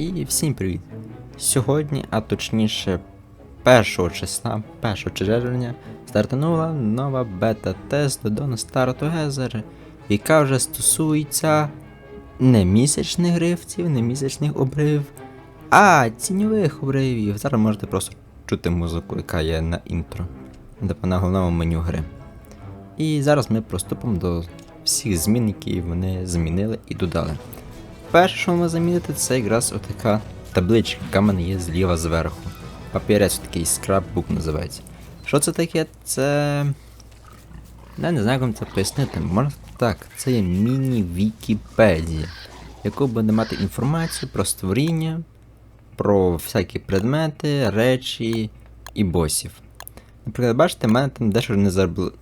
І всім привіт! Сьогодні, а точніше 1 числа, 1 червня, стартанула нова бета-тест додону Star Together, яка вже стосується не місячних гривців, не місячних обривів, а тіньових обривів. Зараз можете просто чути музику, яка є на інтро, на головному меню гри. І зараз ми приступимо до всіх змін, які вони змінили і додали. Перше, що ми замінити, це якраз отака табличка, яка в мене є зліва зверху. Папірець такий скраббук називається. Що це таке? Це. Я не знаю, як вам це пояснити. Можна так, це є міні-вікіпедія, яку буде мати інформацію про створіння, про всякі предмети, речі і босів. Наприклад, бачите, в мене там дещо не забл...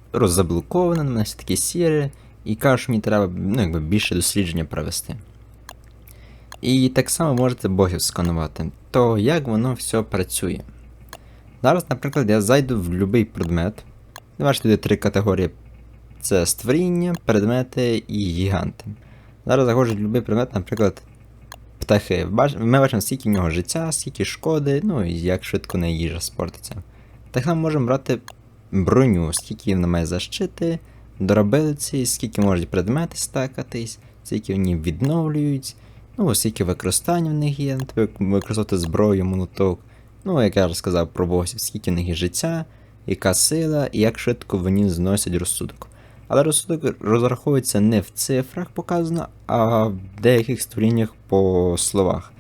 на мене все таке сіре, і кажуть, що мені треба ну, якби, більше дослідження провести. І так само можете богів сканувати. То як воно все працює? Зараз, наприклад, я зайду в будь-який предмет. Бачите, тут три категорії: це створіння, предмети і гіганти. Зараз заходжу в будь-який предмет, наприклад, птахи. Ми бачимо, скільки в нього життя, скільки шкоди, ну і як швидко на їжа спортиться. Так само можемо брати броню, скільки вона має защити, доробилиці, скільки можуть предмети стакатись, скільки вони відновлюють. Ну, скільки використання в них є, тобто використовувати зброю, молоток. Ну, як я вже сказав про босів, скільки в них є життя, яка сила і як швидко вони зносять розсудок. Але розсудок розраховується не в цифрах показано, а в деяких створіннях по словах.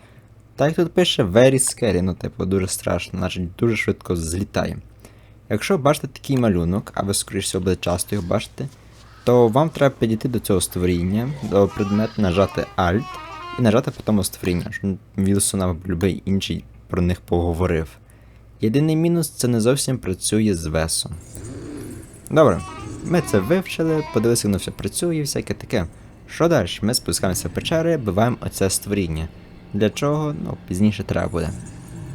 Так тут пише very scary, ну, типу, дуже страшно, значить дуже швидко злітає. Якщо бачите такий малюнок, а ви, скоріш всього, будете часто його бачите, то вам треба підійти до цього створіння, до предмету, нажати Alt і нажати по тому створіння, щоб Вілсон або будь-який інший про них поговорив. Єдиний мінус це не зовсім працює з весом. Добре, ми це вивчили, подивилися, воно все працює і всяке таке. Що далі? Ми спускаємося в печери, биваємо оце створіння. Для чого? Ну, пізніше треба буде.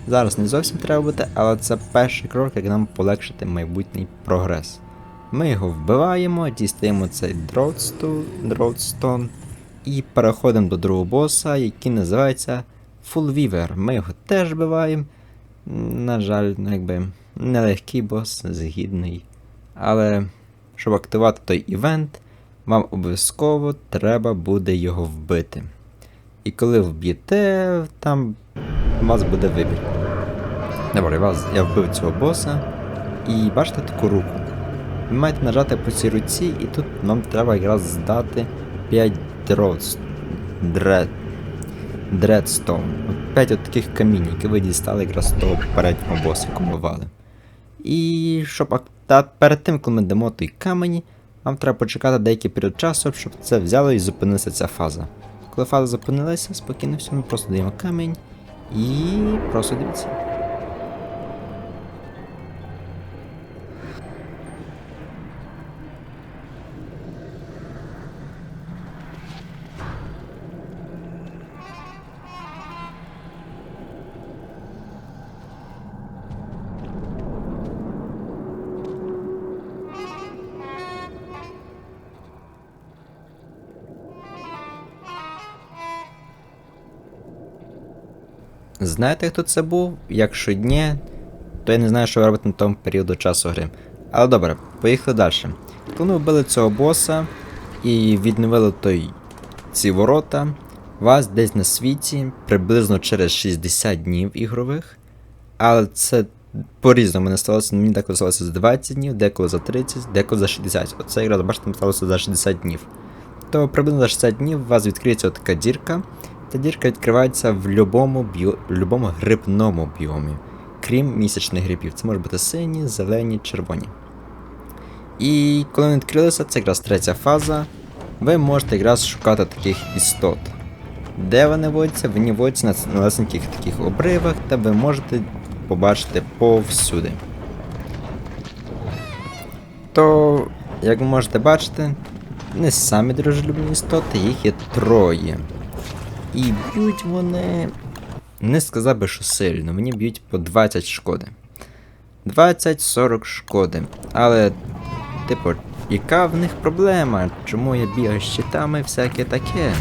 Зараз не зовсім треба буде, але це перший крок, як нам полегшити майбутній прогрес. Ми його вбиваємо, дістаємо цей дроудстон і переходимо до другого боса, який називається Full Weaver. Ми його теж вбиваємо. На жаль, ну, якби нелегкий бос, згідний. Але щоб активувати той івент, вам обов'язково треба буде його вбити. І коли вб'єте, там у вас буде вибір. Добре, вас, я вбив цього боса. І бачите таку руку. Ви маєте нажати по цій руці, і тут нам треба якраз здати 5 дроудс. Дред. Дредстоун. 5 от таких камінь, які ви дістали якраз з того попереднього боса, яку вали. І щоб та перед тим, коли ми дамо той камені, вам треба почекати деякий період часу, щоб це взяло і зупинилася ця фаза. Коли фаза зупинилася, спокійно все, ми просто даємо камінь і просто дивіться. Знаєте, хто це був? Якщо ні, то я не знаю, що ви робите на тому періоду часу гри. Але добре, поїхали далі. Коли ми вбили цього боса і відновили той ці ворота, вас десь на світі приблизно через 60 днів ігрових. Але це по-різному не сталося. Мені деколи сталося за 20 днів, деколи за 30, деколи за 60. Оце якраз, бачите, сталося за 60 днів. То приблизно за 60 днів у вас відкриється така дірка. Та дірка відкривається в будь-якому любому грибному біомі, крім місячних грибів. Це можуть бути сині, зелені, червоні. І коли вони відкрилися, це якраз третя фаза. Ви можете якраз шукати таких істот. Де вони водяться? Вони водяться на малесеньких таких обривах, та ви можете побачити повсюди. То, як ви можете бачити, не самі дружелюбні істоти, їх є троє. І б'ють вони. Не сказав би, що сильно, мені б'ють по 20 шкоди. 20-40 шкоди. Але, типу, яка в них проблема? Чому я бігаю з щитами, всяке таке?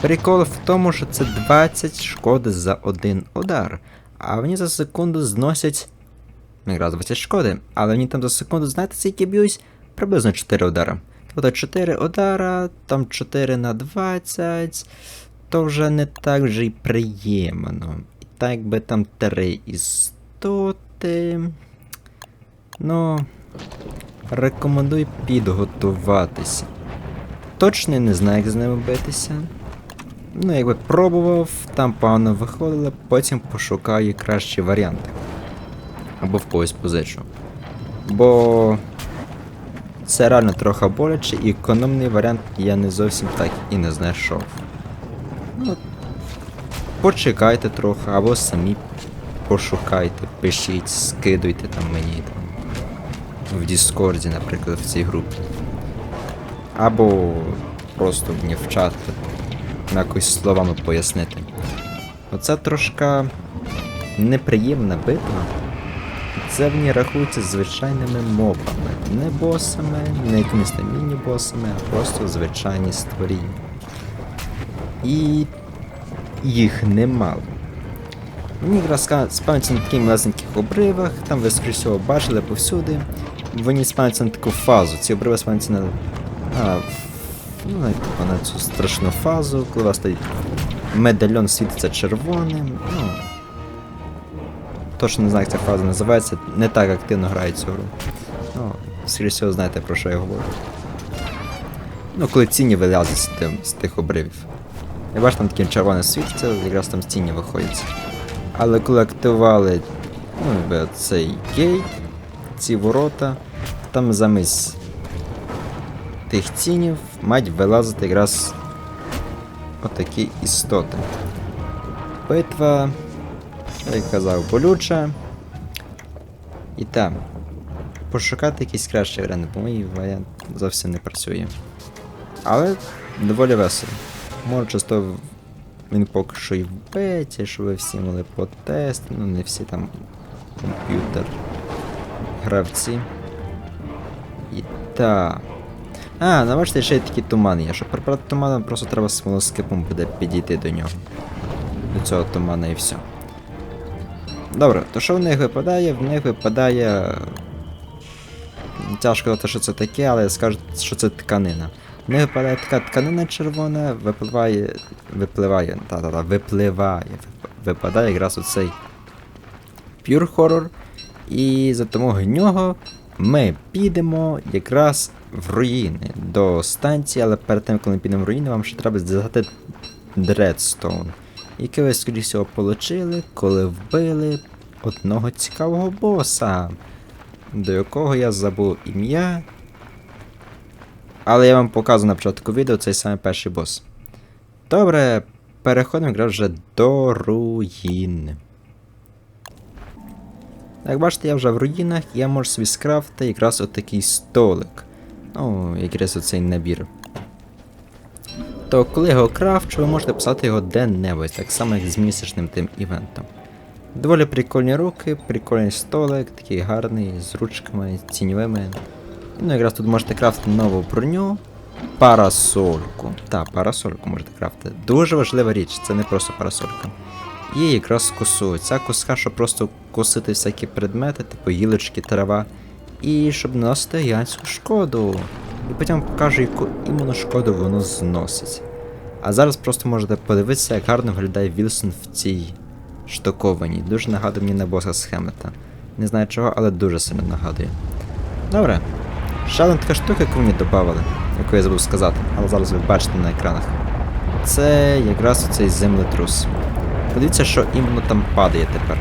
Прикол в тому, що це 20 шкоди за один удар. А вони за секунду зносять. Якраз 20 шкоди, але вони там за секунду, знаєте, скільки б'ють? Приблизно 4 удара. Тобто 4 удара, там 4 на 20, то вже не так же й приємно. І так би там 3 істоти. Ну. Рекомендую підготуватися. Точно не знаю, як з ними битися. Ну, якби пробував, там погано виходило, потім пошукаю кращі варіанти. Або в когось позичу. Бо це реально трохи боляче, і економний варіант я не зовсім так і не знайшов. Ну, почекайте трохи, або самі пошукайте, пишіть, скидуйте там мені там в Діскорді, наприклад, в цій групі. Або просто мені в чат якось словами пояснити. Оце трошка неприємна битва. Це в ній рахується звичайними мобами. Не босами, не якимись там міні-босами, а просто звичайні створіння. І їх немало. Ска- спавняться на таких малесеньких обривах, там ви скоріше всього бачили повсюди. Вони спавняться на таку фазу. Ці обриви спавняться на. А, ну, типу, на цю страшну фазу, коли у вас стоїть медальйон світиться червоним. Ну, точно не знаю, як ця фаза називається, не так активно граю цю гру. Ну, скоріше всього, знаєте про що я говорю. Ну, коли ціні вилазять з, з тих обривів. Я бачу, там таке червоне світиться, якраз там з тіні виходять. Але коли активували ну, цей гейт, ці ворота, там замість тих цінів мають вилазити якраз отакі істоти. Битва, як казав, болюча. І там. Пошукати якийсь кращий варіант, бо мій варіант зовсім не працює. Але доволі весело. Може часто він поки що і в беті, що ви всі мали потести, ну не всі там комп'ютер гравці. І та. А, ну ще й такі тумани є. Щоб прибрати туман, просто треба смолоскипом буде підійти до нього. До цього тумана і все. Добре, то що в них випадає? В них випадає. Тяжко сказати, що це таке, але скажуть, що це тканина. В них випадає така тканина червона, випливає. Випливає. Та-та-та, випливає. Випадає якраз оцей Pure Horror. І за допомогою нього ми підемо якраз в руїни до станції, але перед тим, коли ми підемо в руїни, вам ще треба здати Дредстоун. Який ви, скоріше всього, получили, коли вбили одного цікавого боса, до якого я забув ім'я. Але я вам показую на початку відео цей самий перший бос. Добре, переходимо якраз вже до руїн. Як бачите, я вже в руїнах, і я можу собі скрафти якраз отакий столик. Ну, якраз оцей набір. То коли його крафчу, ви можете писати його де-небудь, так само як з місячним тим івентом. Доволі прикольні руки, прикольний столик, такий гарний, з ручками, тіньовими. Ну, якраз тут можете крафтити нову броню, парасольку. Та, парасольку можете крафтити. Дуже важлива річ, це не просто парасолька. І якраз косу. Ця коска, щоб просто косити всякі предмети, типу гілочки, трава. І щоб наносити гігантську шкоду. І потім покажу, яку іменно шкоду воно зносить. А зараз просто можете подивитися, як гарно виглядає Вілсон в цій штокованій. Дуже нагадує мені на боса з Хемлета. Не знаю чого, але дуже сильно нагадує. Добре. Ще одна така штука, яку мені додавали, яку я забув сказати, але зараз ви бачите на екранах. Це якраз оцей землетрус. Подивіться, що іменно там падає тепер.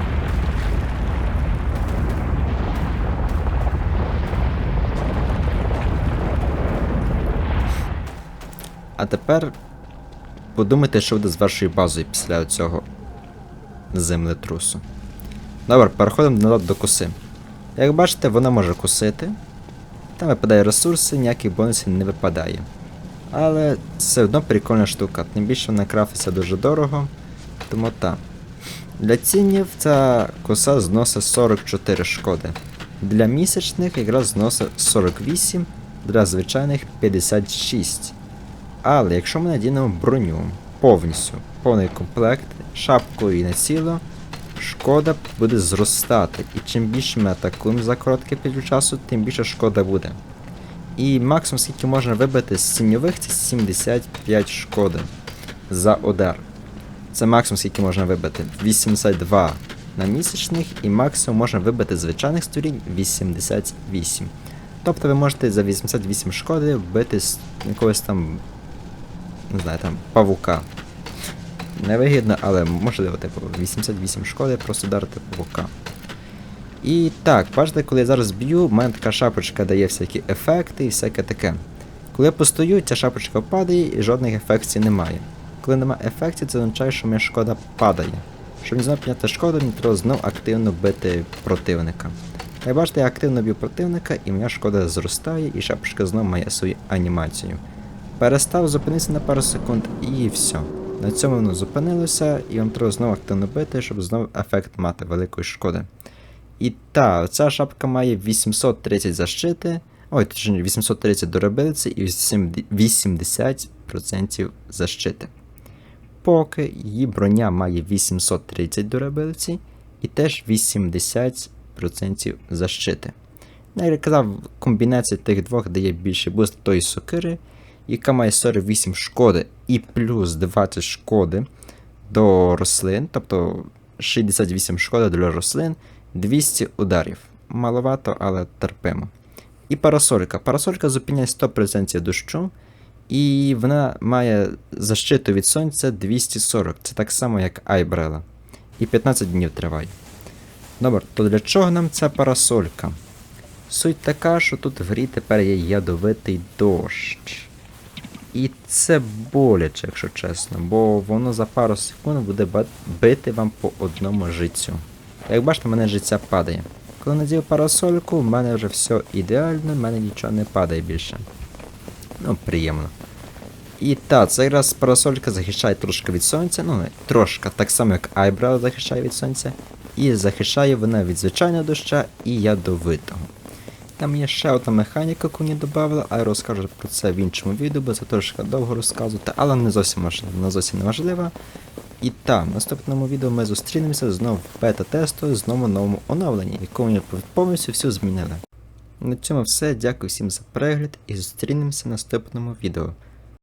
А тепер подумайте, що буде з вашою базою після цього землетрусу. Добре, переходимо до коси. Як бачите, вона може косити. Там випадає ресурси, ніяких бонусів не випадає. Але все одно прикольна штука, тим більше вона крафтиться дуже дорого. Тому так. Для цінів ця коса зносить 44 шкоди. Для місячних якраз зносить 48, для звичайних 56. Але якщо ми надінемо броню, повністю повний комплект, шапкою і на ціло, шкода буде зростати. І чим більше ми атакуємо за короткий період часу, тим більше шкода буде. І максимум, скільки можна вибити з синьових, це 75 шкоди за удар. Це максимум, скільки можна вибити. 82 на місячних, і максимум можна вибити з звичайних сторін 88. Тобто ви можете за 88 шкоди вбити якогось там, не знаю, там, павука. Невигідно, але можливо, типу, 88 шкоди просто вдарити павука. І так, бачите, коли я зараз б'ю, в мене така шапочка дає всякі ефекти і всяке таке. Коли я постою, ця шапочка падає і жодних ефектів немає. Коли немає ефектів, це означає, що моя шкода падає. Щоб не знову підняти шкоду, мені треба знову активно бити противника. Як бачите, я активно б'ю противника, і моя шкода зростає, і шапочка знову має свою анімацію. Перестав, зупинитися на пару секунд і все. На цьому воно зупинилося, і вам треба знову активно бити, щоб знову ефект мати великої шкоди. І та, ця шапка має 830 защити, ой, точніше 830 durability і 80% защити. Поки її броня має 830 durability і теж 80% защити. Я казав, комбінація тих двох дає більше буст тої сокири, яка має 48 шкоди і плюс 20 шкоди до рослин, тобто 68 шкоди для рослин, 200 ударів. Маловато, але терпимо. І парасолька. Парасолька зупиняє 100% дощу, і вона має защиту від сонця 240. Це так само, як Айбрела. І 15 днів триває. Добре, то для чого нам ця парасолька? Суть така, що тут в грі тепер є ядовитий дощ. І це боляче, якщо чесно, бо воно за пару секунд буде бити вам по одному життю. Як бачите, в мене життя падає. Коли надів парасольку, в мене вже все ідеально, в мене нічого не падає більше. Ну, приємно. І так, цей раз парасолька захищає трошки від сонця, ну трошки, так само як Айбрал захищає від сонця. І захищає вона від звичайного доща і ядовитого. Там є ще одна механіка, яку мені додали, я розкажу про це в іншому відео, бо це трошки довго розказувати, але не зовсім важливо, не зовсім не важливо. І так, в наступному відео ми зустрінемося знову в бета-тесту, знову новому оновленні, якому ми повністю все змінили. На цьому все. Дякую всім за перегляд і зустрінемося в наступному відео.